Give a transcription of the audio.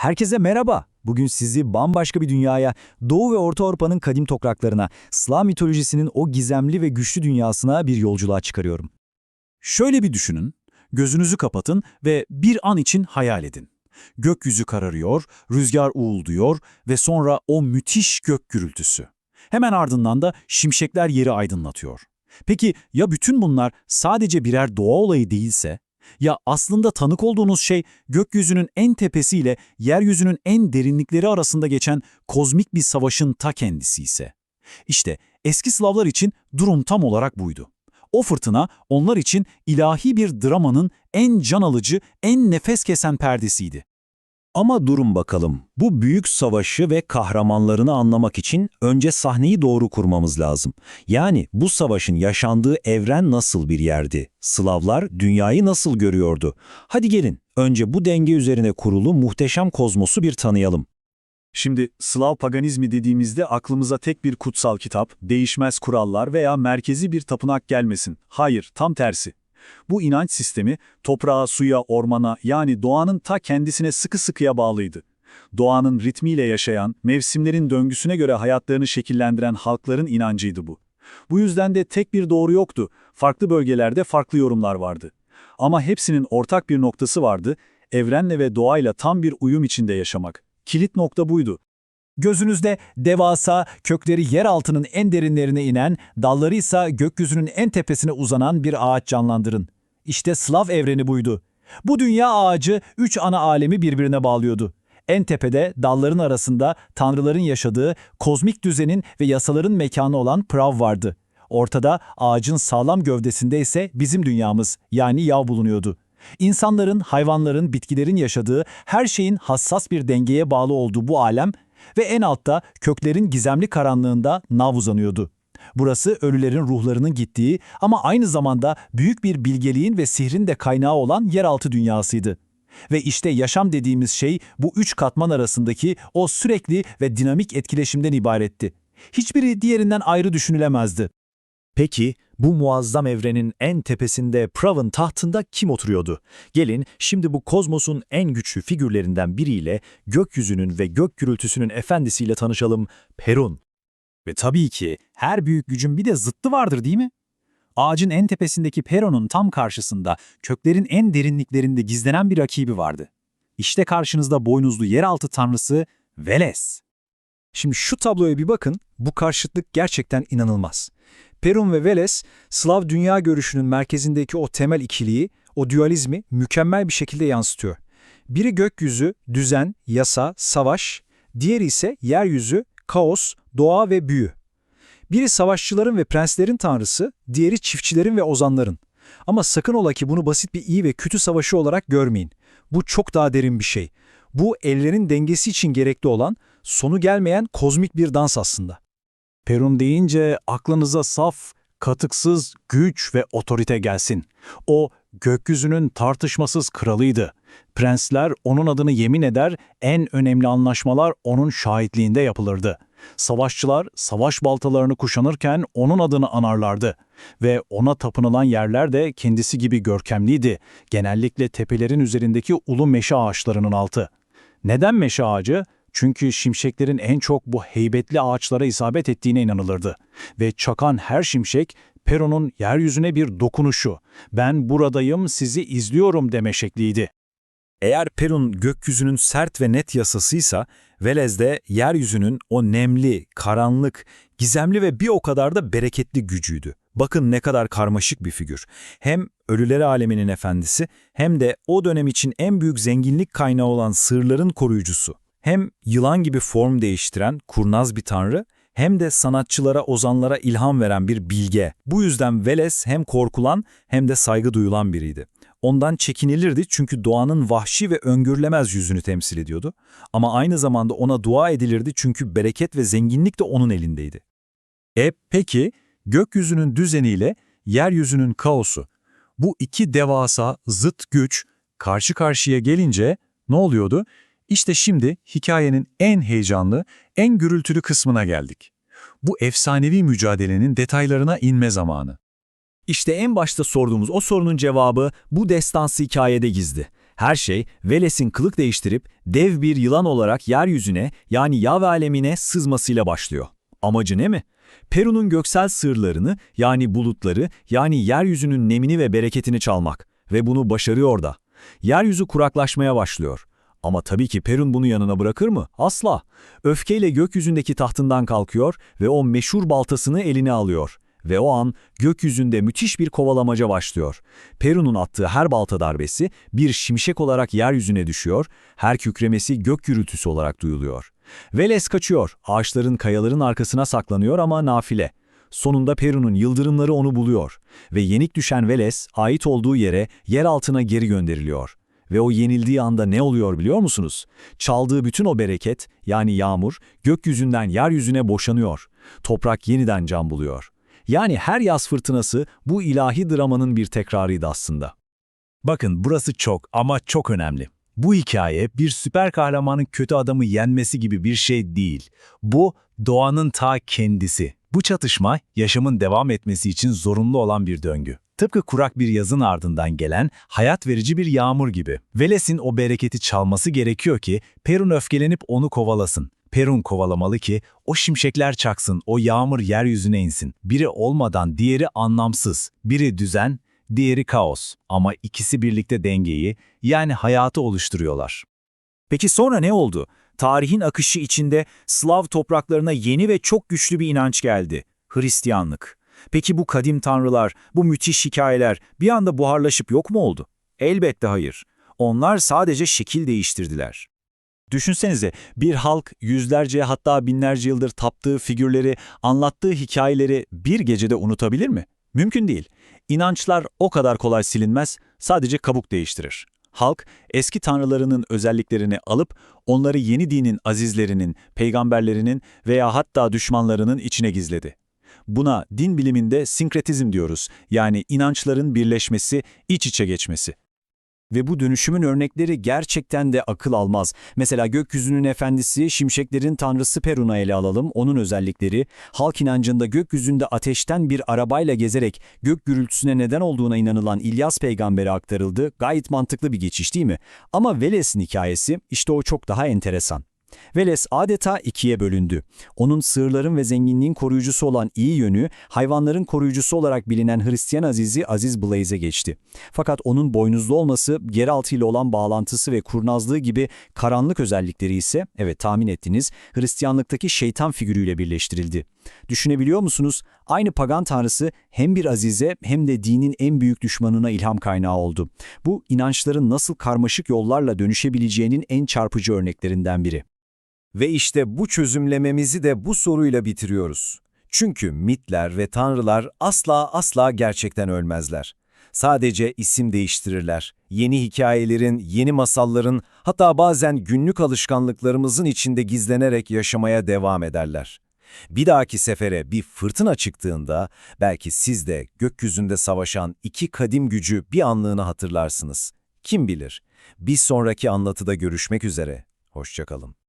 Herkese merhaba. Bugün sizi bambaşka bir dünyaya, Doğu ve Orta Avrupa'nın kadim topraklarına, Slav mitolojisinin o gizemli ve güçlü dünyasına bir yolculuğa çıkarıyorum. Şöyle bir düşünün, gözünüzü kapatın ve bir an için hayal edin. Gökyüzü kararıyor, rüzgar uğulduyor ve sonra o müthiş gök gürültüsü. Hemen ardından da şimşekler yeri aydınlatıyor. Peki ya bütün bunlar sadece birer doğa olayı değilse? Ya aslında tanık olduğunuz şey gökyüzünün en tepesiyle yeryüzünün en derinlikleri arasında geçen kozmik bir savaşın ta kendisi ise? İşte eski Slavlar için durum tam olarak buydu. O fırtına onlar için ilahi bir dramanın en can alıcı, en nefes kesen perdesiydi. Ama durun bakalım, bu büyük savaşı ve kahramanlarını anlamak için önce sahneyi doğru kurmamız lazım. Yani bu savaşın yaşandığı evren nasıl bir yerdi? Slavlar dünyayı nasıl görüyordu? Hadi gelin, önce bu denge üzerine kurulu muhteşem kozmosu bir tanıyalım. Şimdi Slav paganizmi dediğimizde aklımıza tek bir kutsal kitap, değişmez kurallar veya merkezi bir tapınak gelmesin. Hayır, tam tersi. Bu inanç sistemi toprağa, suya, ormana yani doğanın ta kendisine sıkı sıkıya bağlıydı. Doğanın ritmiyle yaşayan, mevsimlerin döngüsüne göre hayatlarını şekillendiren halkların inancıydı bu. Bu yüzden de tek bir doğru yoktu. Farklı bölgelerde farklı yorumlar vardı. Ama hepsinin ortak bir noktası vardı. Evrenle ve doğayla tam bir uyum içinde yaşamak. Kilit nokta buydu. Gözünüzde devasa, kökleri yer altının en derinlerine inen, dalları ise gökyüzünün en tepesine uzanan bir ağaç canlandırın. İşte Slav evreni buydu. Bu dünya ağacı üç ana alemi birbirine bağlıyordu. En tepede dalların arasında tanrıların yaşadığı kozmik düzenin ve yasaların mekanı olan Prav vardı. Ortada ağacın sağlam gövdesinde ise bizim dünyamız yani Yav bulunuyordu. İnsanların, hayvanların, bitkilerin yaşadığı her şeyin hassas bir dengeye bağlı olduğu bu alem ve en altta köklerin gizemli karanlığında Nav uzanıyordu. Burası ölülerin ruhlarının gittiği ama aynı zamanda büyük bir bilgeliğin ve sihrin de kaynağı olan yeraltı dünyasıydı. Ve işte yaşam dediğimiz şey bu üç katman arasındaki o sürekli ve dinamik etkileşimden ibaretti. Hiçbiri diğerinden ayrı düşünülemezdi. Peki, bu muazzam evrenin en tepesinde Prav'ın tahtında kim oturuyordu? Gelin şimdi bu kozmosun en güçlü figürlerinden biriyle gökyüzünün ve gök gürültüsünün efendisiyle tanışalım, Perun. Ve tabii ki her büyük gücün bir de zıttı vardır değil mi? Ağacın en tepesindeki Peron'un tam karşısında köklerin en derinliklerinde gizlenen bir rakibi vardı. İşte karşınızda boynuzlu yeraltı tanrısı Veles. Şimdi şu tabloya bir bakın, bu karşıtlık gerçekten inanılmaz. Perun ve Veles, Slav dünya görüşünün merkezindeki o temel ikiliği, o dualizmi mükemmel bir şekilde yansıtıyor. Biri gökyüzü, düzen, yasa, savaş, diğeri ise yeryüzü, kaos, doğa ve büyü. Biri savaşçıların ve prenslerin tanrısı, diğeri çiftçilerin ve ozanların. Ama sakın ola ki bunu basit bir iyi ve kötü savaşı olarak görmeyin. Bu çok daha derin bir şey. Bu ellerin dengesi için gerekli olan, sonu gelmeyen kozmik bir dans aslında. Perun deyince aklınıza saf, katıksız güç ve otorite gelsin. O gökyüzünün tartışmasız kralıydı. Prensler onun adını yemin eder, en önemli anlaşmalar onun şahitliğinde yapılırdı. Savaşçılar savaş baltalarını kuşanırken onun adını anarlardı ve ona tapınılan yerler de kendisi gibi görkemliydi. Genellikle tepelerin üzerindeki ulu meşe ağaçlarının altı. Neden meşe ağacı? Çünkü şimşeklerin en çok bu heybetli ağaçlara isabet ettiğine inanılırdı. Ve çakan her şimşek Peron'un yeryüzüne bir dokunuşu, ben buradayım sizi izliyorum deme şekliydi. Eğer Perun gökyüzünün sert ve net yasasıysa, Velez de yeryüzünün o nemli, karanlık, gizemli ve bir o kadar da bereketli gücüydü. Bakın ne kadar karmaşık bir figür. Hem ölüler aleminin efendisi hem de o dönem için en büyük zenginlik kaynağı olan sırların koruyucusu. Hem yılan gibi form değiştiren kurnaz bir tanrı hem de sanatçılara, ozanlara ilham veren bir bilge. Bu yüzden Veles hem korkulan hem de saygı duyulan biriydi. Ondan çekinilirdi çünkü doğanın vahşi ve öngörülemez yüzünü temsil ediyordu. Ama aynı zamanda ona dua edilirdi çünkü bereket ve zenginlik de onun elindeydi. E peki, gökyüzünün düzeniyle yeryüzünün kaosu, bu iki devasa zıt güç karşı karşıya gelince ne oluyordu? İşte şimdi hikayenin en heyecanlı, en gürültülü kısmına geldik. Bu efsanevi mücadelenin detaylarına inme zamanı. İşte en başta sorduğumuz o sorunun cevabı bu destansı hikayede gizli. Her şey Veles'in kılık değiştirip dev bir yılan olarak yeryüzüne yani Yahve alemine sızmasıyla başlıyor. Amacı ne mi? Peru'nun göksel sırlarını yani bulutları yani yeryüzünün nemini ve bereketini çalmak ve bunu başarıyor da. Yeryüzü kuraklaşmaya başlıyor. Ama tabii ki Perun bunu yanına bırakır mı? Asla. Öfkeyle gökyüzündeki tahtından kalkıyor ve o meşhur baltasını eline alıyor. Ve o an gökyüzünde müthiş bir kovalamaca başlıyor. Perun'un attığı her balta darbesi bir şimşek olarak yeryüzüne düşüyor, her kükremesi gök gürültüsü olarak duyuluyor. Veles kaçıyor, ağaçların kayaların arkasına saklanıyor ama nafile. Sonunda Perun'un yıldırımları onu buluyor ve yenik düşen Veles ait olduğu yere yer altına geri gönderiliyor. Ve o yenildiği anda ne oluyor biliyor musunuz? Çaldığı bütün o bereket, yani yağmur, gökyüzünden yeryüzüne boşanıyor. Toprak yeniden can buluyor. Yani her yaz fırtınası bu ilahi dramanın bir tekrarıydı aslında. Bakın burası çok ama çok önemli. Bu hikaye bir süper kahramanın kötü adamı yenmesi gibi bir şey değil. Bu doğanın ta kendisi. Bu çatışma yaşamın devam etmesi için zorunlu olan bir döngü. Tıpkı kurak bir yazın ardından gelen hayat verici bir yağmur gibi. Veles'in o bereketi çalması gerekiyor ki Perun öfkelenip onu kovalasın. Perun kovalamalı ki o şimşekler çaksın, o yağmur yeryüzüne insin. Biri olmadan diğeri anlamsız. Biri düzen, diğeri kaos. Ama ikisi birlikte dengeyi, yani hayatı oluşturuyorlar. Peki sonra ne oldu? Tarihin akışı içinde Slav topraklarına yeni ve çok güçlü bir inanç geldi. Hristiyanlık. Peki bu kadim tanrılar, bu müthiş hikayeler bir anda buharlaşıp yok mu oldu? Elbette hayır. Onlar sadece şekil değiştirdiler. Düşünsenize bir halk yüzlerce hatta binlerce yıldır taptığı figürleri, anlattığı hikayeleri bir gecede unutabilir mi? Mümkün değil. İnançlar o kadar kolay silinmez, sadece kabuk değiştirir. Halk eski tanrılarının özelliklerini alıp onları yeni dinin azizlerinin, peygamberlerinin veya hatta düşmanlarının içine gizledi. Buna din biliminde sinkretizm diyoruz. Yani inançların birleşmesi, iç içe geçmesi. Ve bu dönüşümün örnekleri gerçekten de akıl almaz. Mesela gökyüzünün efendisi, şimşeklerin tanrısı Perun'a ele alalım. Onun özellikleri, halk inancında gökyüzünde ateşten bir arabayla gezerek gök gürültüsüne neden olduğuna inanılan İlyas peygambere aktarıldı. Gayet mantıklı bir geçiş değil mi? Ama Veles'in hikayesi, işte o çok daha enteresan. Veles adeta ikiye bölündü. Onun sığırların ve zenginliğin koruyucusu olan iyi yönü, hayvanların koruyucusu olarak bilinen Hristiyan azizi Aziz Blaze'e geçti. Fakat onun boynuzlu olması, yeraltı ile olan bağlantısı ve kurnazlığı gibi karanlık özellikleri ise, evet tahmin ettiniz, Hristiyanlıktaki şeytan figürüyle birleştirildi. Düşünebiliyor musunuz? Aynı pagan tanrısı hem bir azize hem de dinin en büyük düşmanına ilham kaynağı oldu. Bu inançların nasıl karmaşık yollarla dönüşebileceğinin en çarpıcı örneklerinden biri. Ve işte bu çözümlememizi de bu soruyla bitiriyoruz. Çünkü mitler ve tanrılar asla asla gerçekten ölmezler. Sadece isim değiştirirler. Yeni hikayelerin, yeni masalların, hatta bazen günlük alışkanlıklarımızın içinde gizlenerek yaşamaya devam ederler. Bir dahaki sefere bir fırtına çıktığında belki siz de gökyüzünde savaşan iki kadim gücü bir anlığına hatırlarsınız. Kim bilir? Bir sonraki anlatıda görüşmek üzere. Hoşçakalın.